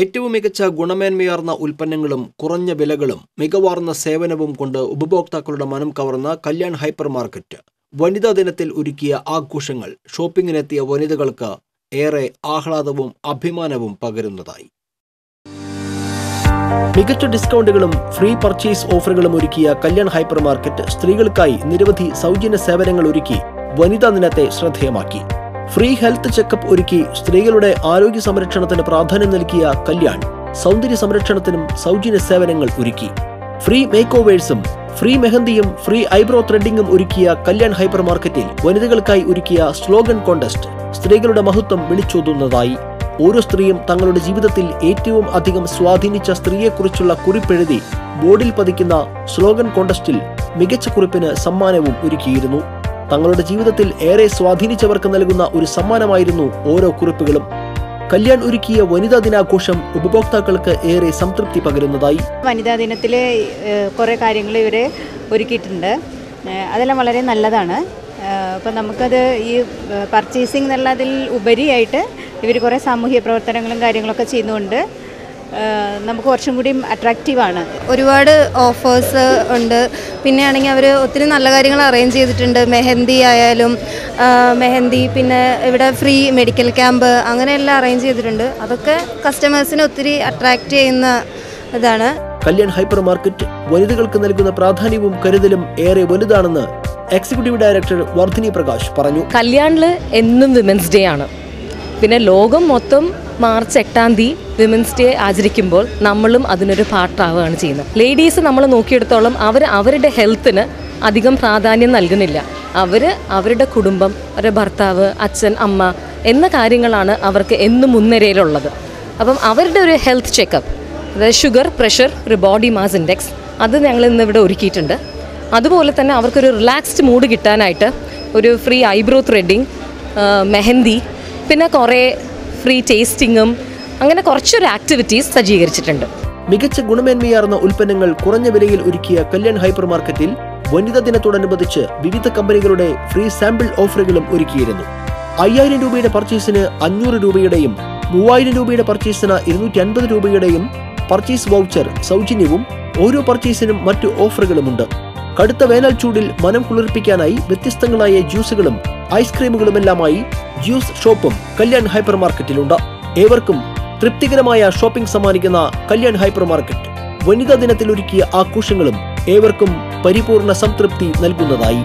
ഏറ്റവും മികച്ച ഗുണമേന്മയാർന്ന ഉൽപ്പന്നങ്ങളും കുറഞ്ഞ വിലകളും മികവാർന്ന സേവനവും കൊണ്ട് ഉപഭോക്താക്കളുടെ മനം കവർന്ന കല്യാൺ ഹൈപ്പർ മാർക്കറ്റ്. വനിതാ ദിനത്തിൽ ഒരുക്കിയ ആഘോഷങ്ങൾ ഷോപ്പിങ്ങിനെത്തിയ വനിതകൾക്ക് ഏറെ ആഹ്ലാദവും അഭിമാനവും പകരുന്നതായി. മികച്ച ഡിസ്കൗണ്ടുകളും ഫ്രീ പർച്ചേസ് ഓഫറുകളും ഒരുക്കിയ കല്യാൺ ഹൈപ്പർ മാർക്കറ്റ് സ്ത്രീകൾക്കായി നിരവധി സൗജന്യ സേവനങ്ങൾ ഒരുക്കി വനിതാ ദിനത്തെ ശ്രദ്ധേയമാക്കി. ഫ്രീ ഹെൽത്ത് ചെക്കപ്പ് ഒരുക്കി സ്ത്രീകളുടെ ആരോഗ്യ സംരക്ഷണത്തിന് പ്രാധാന്യം നൽകിയ കല്യാൺ സൗന്ദര്യ സംരക്ഷണത്തിനും സൗജന്യ സേവനങ്ങൾ ഒരുക്കി. ഫ്രീ മേക്ക് ഓവേഴ്സും ഫ്രീ മെഹന്തിയും ഫ്രീ ഐബ്രോ ത്രെഡിംഗും ഒരുക്കിയ കല്യാൺ ഹൈപ്പർ മാർക്കറ്റിൽ വനിതകൾക്കായി ഒരുക്കിയ സ്ലോഗൻ കോണ്ടസ്റ്റ് സ്ത്രീകളുടെ മഹത്വം വിളിച്ചോതുന്നതായി. ഓരോ സ്ത്രീയും തങ്ങളുടെ ജീവിതത്തിൽ ഏറ്റവും അധികം സ്വാധീനിച്ച സ്ത്രീയെക്കുറിച്ചുള്ള കുറിപ്പെഴുതി ബോർഡിൽ പതിക്കുന്ന സ്ലോഗൻ കോണ്ടസ്റ്റിൽ മികച്ച കുറിപ്പിന് സമ്മാനവും ഒരുക്കിയിരുന്നു. തങ്ങളുടെ ജീവിതത്തിൽ ഏറെ സ്വാധീനിച്ചവർക്ക് നൽകുന്ന ഒരു സമ്മാനമായിരുന്നു ഓരോ കുറിപ്പുകളും. കല്യാൺ ഒരുക്കിയ വനിതാ ദിനാഘോഷം ഉപഭോക്താക്കൾക്ക് ഏറെ സംതൃപ്തി പകരുന്നതായി. വനിതാ ദിനത്തിൽ കുറേ കാര്യങ്ങൾ ഇവർ ഒരുക്കിയിട്ടുണ്ട്. അതെല്ലാം വളരെ നല്ലതാണ്. അപ്പോൾ നമുക്കത് ഈ പർച്ചേസിംഗ് എന്നുള്ളതിൽ ഉപരിയായിട്ട് ഇവർ കുറേ സാമൂഹ്യ പ്രവർത്തനങ്ങളും കാര്യങ്ങളൊക്കെ ചെയ്യുന്നതുകൊണ്ട് ഏഹ് നമുക്ക് കുറച്ചും കൂടി അട്രാക്റ്റീവാണ് ഒരുപാട് ഓഫേഴ്സ് ഉണ്ട്. പിന്നെ ആണെങ്കിൽ അവർ ഒത്തിരി നല്ല കാര്യങ്ങൾ അറേഞ്ച് ചെയ്തിട്ടുണ്ട്. മെഹന്തി ആയാലും മെഹന്തി പിന്നെ ഇവിടെ ഫ്രീ മെഡിക്കൽ ക്യാമ്പ് അങ്ങനെയെല്ലാം അറേഞ്ച് ചെയ്തിട്ടുണ്ട്. അതൊക്കെ കസ്റ്റമേഴ്സിനെ ഒത്തിരി അട്രാക്റ്റ് ചെയ്യുന്ന ഇതാണ്. കല്യാൺ ഹൈപ്പർ മാർക്കറ്റ് വനിതകൾക്ക് നൽകുന്ന പ്രാധാന്യവും കരുതലും ഏറെ വലുതാണെന്ന് എക്സിക്യൂട്ടീവ് ഡയറക്ടർ വർധിനി പ്രകാശ് പറഞ്ഞു. കല്യാണിൽ എന്നും വിമൻസ് ഡേ ആണ്. പിന്നെ ലോകം മൊത്തം മാർച്ച് എട്ടാം തീയതി വിമൻസ് ഡേ ആചരിക്കുമ്പോൾ നമ്മളും അതിനൊരു പാർട്ടാവുകയാണ് ചെയ്യുന്നത്. ലേഡീസ് നമ്മൾ നോക്കിയെടുത്തോളം അവർ അവരുടെ ഹെൽത്തിന് അധികം പ്രാധാന്യം നൽകുന്നില്ല. അവർ അവരുടെ കുടുംബം അവരുടെ ഭർത്താവ് അച്ഛൻ അമ്മ എന്ന കാര്യങ്ങളാണ് അവർക്ക് എന്നും മുൻനിരയിലുള്ളത്. അപ്പം അവരുടെ ഒരു ഹെൽത്ത് ചെക്കപ്പ് അതായത് ഷുഗർ പ്രഷർ ഒരു ബോഡി മാസ് ഇൻഡെക്സ് അത് ഞങ്ങൾ ഇന്ന് ഇവിടെ ഒരുക്കിയിട്ടുണ്ട്. അതുപോലെ തന്നെ അവർക്കൊരു റിലാക്സ്ഡ് മൂഡ് കിട്ടാനായിട്ട് ഒരു ഫ്രീ ഐബ്രോ ത്രെഡിങ് മെഹന്തി പിന്നെ കുറേ ഫ്രീ ടേസ്റ്റിങ്ങും അങ്ങനെ കുറച്ചൊരു ആക്ടിവിറ്റീസ് സജ്ജീകരിച്ചിട്ടുണ്ട്. മികച്ച ഗുണമേന്മയാർന്ന ഉൽപ്പന്നങ്ങൾ കുറഞ്ഞ വിലയിൽ ഒരുക്കിയ കല്യാൺ ഹൈപ്പർ മാർക്കറ്റിൽ വനിതാ ദിനത്തോടനുബന്ധിച്ച് വിവിധ കമ്പനികളുടെ ഫ്രീ സാമ്പിൾ ഓഫറുകളും ഒരുക്കിയിരുന്നു. അയ്യായിരം രൂപയുടെ പർച്ചേസിന് അഞ്ഞൂറ് രൂപയുടെയും മൂവായിരം രൂപയുടെ പർച്ചേസിന് ഇരുന്നൂറ്റി അൻപത് രൂപയുടെയും പർച്ചേസ് വൗച്ചർ സൗജന്യവും ഓരോ പർച്ചേസിനും മറ്റു ഓഫറുകളുമുണ്ട് കടുത്ത വേനൽ ചൂടിൽ മനം കുളിർപ്പിക്കാനായി വ്യത്യസ്തങ്ങളായ ജ്യൂസുകളും ഐസ്ക്രീമുകളുമെല്ലാമായി ജ്യൂസ് ഷോപ്പും കല്യാൺ ഹൈപ്പർ മാർക്കറ്റിലുണ്ട് ഏവർക്കും തൃപ്തികരമായ ഷോപ്പിംഗ് സമ്മാനിക്കുന്ന കല്യാൺ ഹൈപ്പർ മാർക്കറ്റ് വനിതാ ദിനത്തിൽ ഒരുക്കിയ ആഘോഷങ്ങളും ഏവർക്കും പരിപൂർണ സംതൃപ്തി നൽകുന്നതായി.